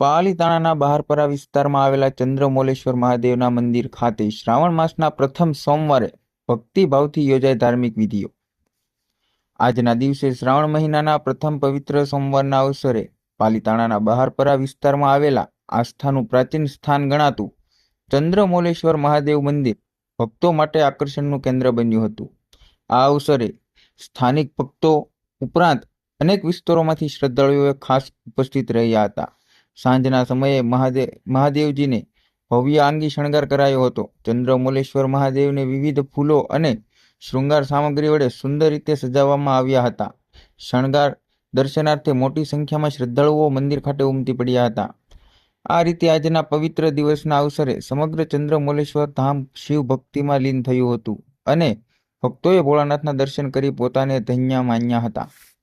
પાલીતાણાના બહારપરા વિસ્તારમાં આવેલા ચંદ્રમોલેશ્વર મહાદેવના મંદિર ખાતે શ્રાવણ માસના પ્રથમ સોમવારે ભક્તિભાવથી યોજાય ધાર્મિક વિધિઓ. આજના દિવસે શ્રાવણ મહિનાના પ્રથમ પવિત્ર સોમવારના અવસરે પાલીતાણાના બહારપરા વિસ્તારમાં આવેલા આસ્થાનું પ્રાચીન સ્થાન ગણાતું ચંદ્રમોલેશ્વર મહાદેવ મંદિર ભક્તો માટે આકર્ષણનું કેન્દ્ર બન્યું હતું. આ અવસરે સ્થાનિક ભક્તો ઉપરાંત અનેક વિસ્તારોમાંથી શ્રદ્ધાળુઓએ ખાસ ઉપસ્થિત રહ્યા હતા. સાંજના સમયે મહાદેવ મહાદેવજીને ભવ્ય આંગી શણગાર કરાયો હતો. ચંદ્રમોલેશ્વર મહાદેવને વિવિધ ફૂલો અને શૃંગાર સામગ્રી વડે સુંદર રીતે સજાવવામાં આવ્યા હતા. શણગાર દર્શનાર્થે મોટી સંખ્યામાં શ્રદ્ધાળુઓ મંદિર ખાતે ઉમટી પડ્યા હતા. આ રીતે આજના પવિત્ર દિવસના અવસરે સમગ્ર ચંદ્રમોલેશ્વર ધામ શિવ ભક્તિમાં લીન થયું હતું અને ભક્તોએ ભોળાનાથના દર્શન કરી પોતાને ધન્ય માન્યા હતા.